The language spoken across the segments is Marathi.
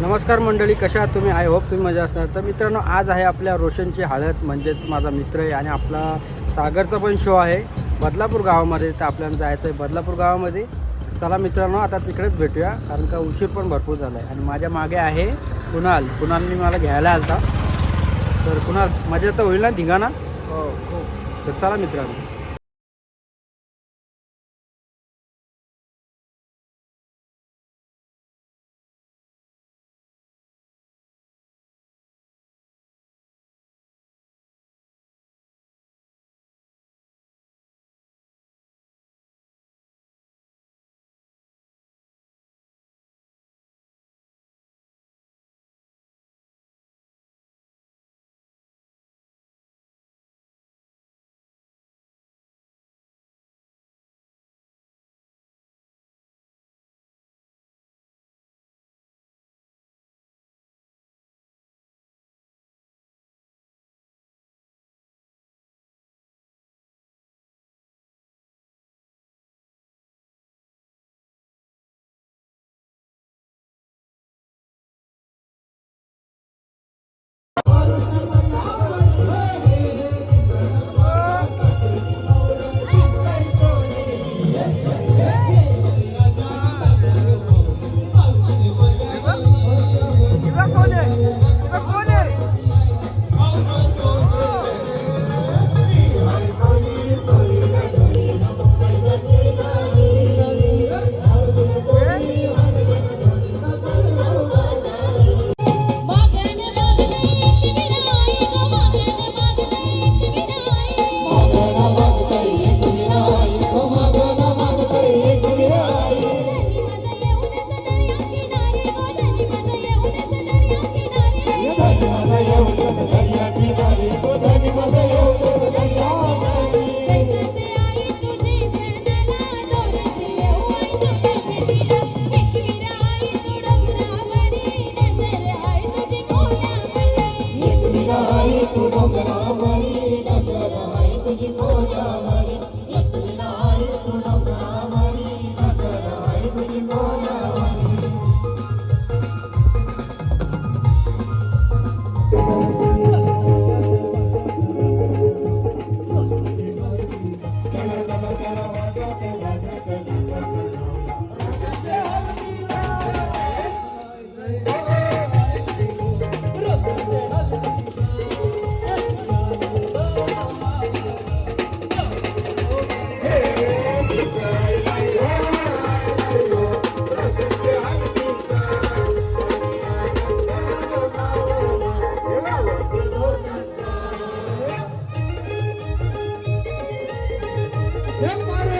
नमस्कार मंडळी कशा तुम्ही? आय होप तुम्ही मजा असणार. तर मित्रांनो आज आहे आपल्या रोशनची हळद म्हणजेच माझा मित्र आहे आणि आपला सागरचा पण शो आहे. बदलापूर गावामध्ये तर आपल्याला जायचं आहे बदलापूर गावामध्ये. चला मित्रांनो आता तिकडेच भेटूया कारण का उशीर पण भरपूर झाला आहे आणि माझ्या मागे आहे कुणाल. कुणालनी मला घ्यायला आलता. तर कुणाल मजा तर होईल ना धिंगाणा? हो हो. तर चला मित्रांनो. Eu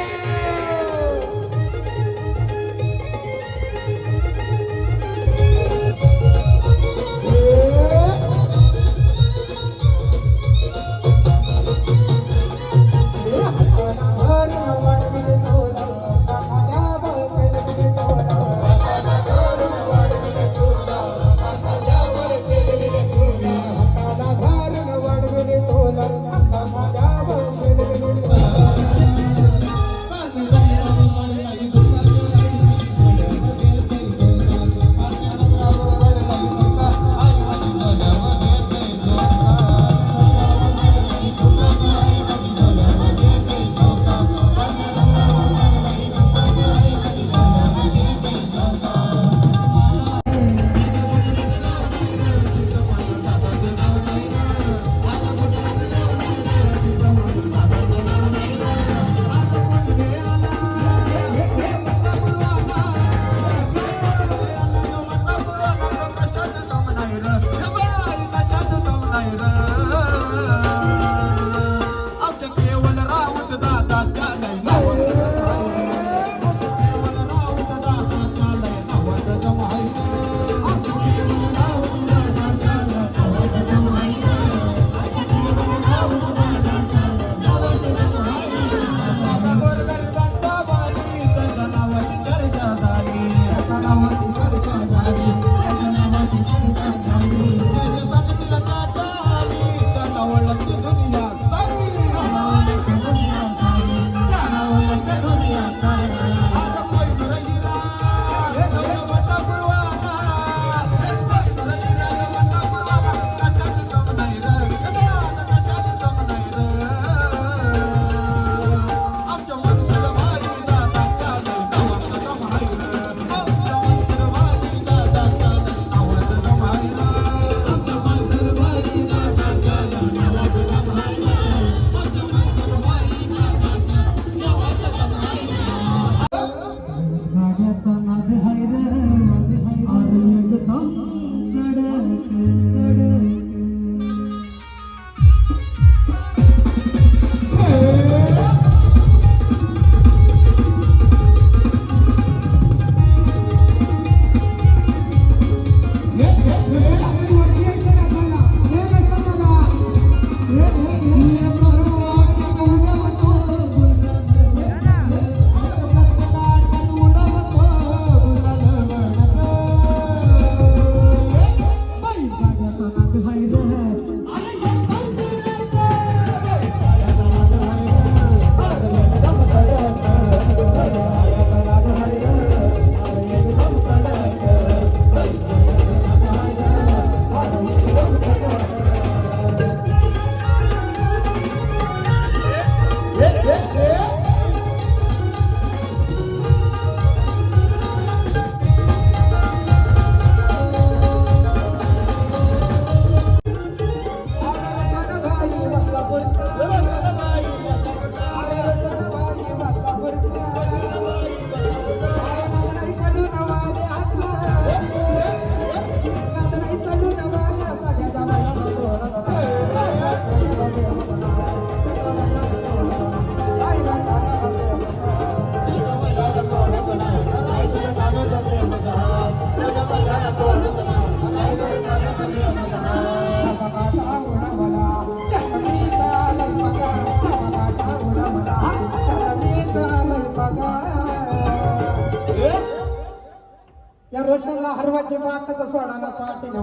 हलवाची मातच सोडा ना पाटील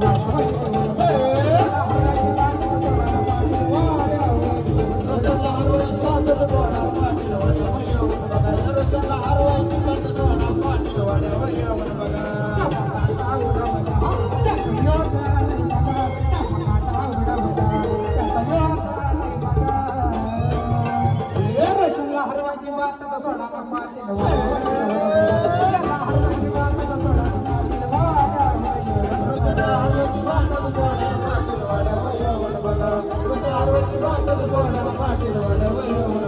पाटील वाडा पाटील वाडा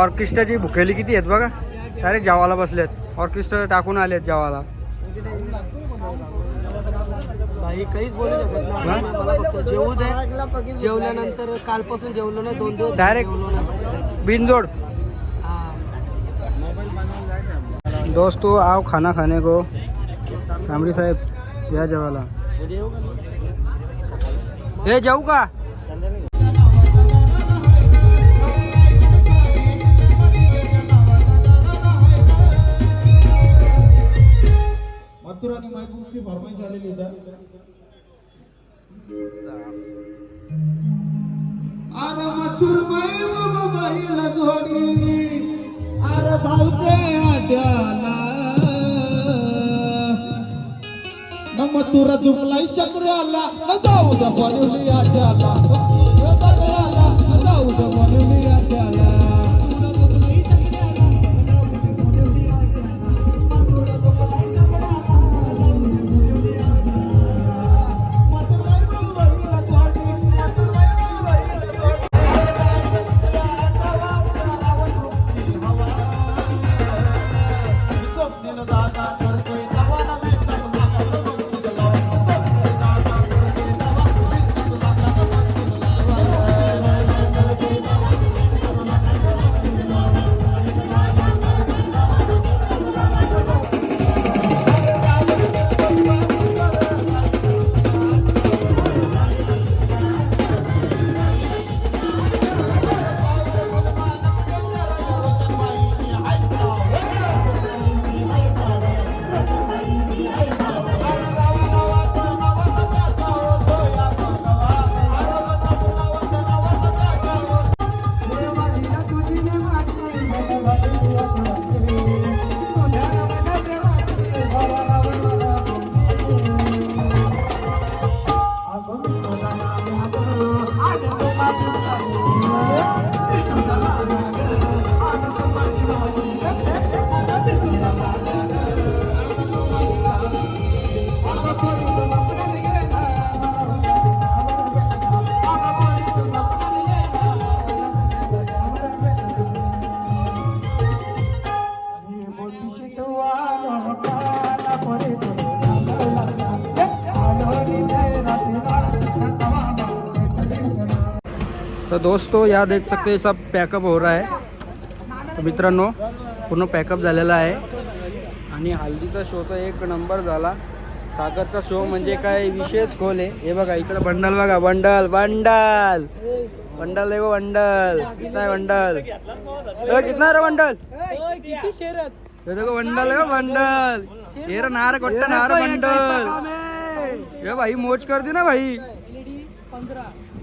ऑर्केस्ट्राची भुकेली किती आहेत बघा. डायरेक्ट जेवायला बसलेत. ऑर्केस्ट्रा टाकून आलेत जेवायला भाई काहीच बोलू शकत हा? जेवू दे. जेवल्यानंतर कालपासून जेवलो नाही दोन दिवस? जेवलो नाही. बिनजोड. हा. दोस्तों आओ खाना खाने को. कामरी साहेब या जेवायला हे जाऊ का? मथुर आणि महबूबची फरमाईश आलेली होता अरे मथुर महबूब बैल जोडी अरे भावते आड्याला. न मथुर जुमलाई शत्र्याला न जाऊ द बनवली तो दोस्तों या देख सकते हैं सब पॅकअप हो रहा आहे तर मित्रांनो पूर्ण पॅकअप झालेला आहे. आणि हल्दीचा शो तर एक नंबर झाला. सागरचा शो म्हणजे काय? विशेष खोल आहे. हे बघा इकडं बंडल बघा. Bundle bundle. बंडल देखो बंडल. कितना है बंडल? ए, कितना है रे बंडल? ये देखो बंडल है बंडल. ये रे नार कोट्टा नार बंडल. ये भाई मोज कर दी ना भाई.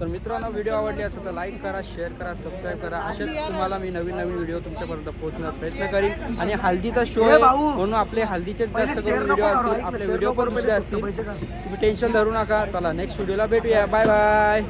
तर मित्रांनो व्हिडिओ आवडली असेल तर लाईक करा शेअर करा सबस्क्राईब करा. असेच तुम्हाला मी नवीन नवीन व्हिडिओ तुमच्यापर्यंत पोहोचण्याचा प्रयत्न करीन. आणि हल्दीचा शो आहे म्हणून आपले हल्दीचे जास्त करून व्हिडिओ असतील आपले व्हिडिओ पण असतील. तुम्ही टेन्शन धरू नका. चला नेक्स्ट व्हिडिओला भेटूया. Bye bye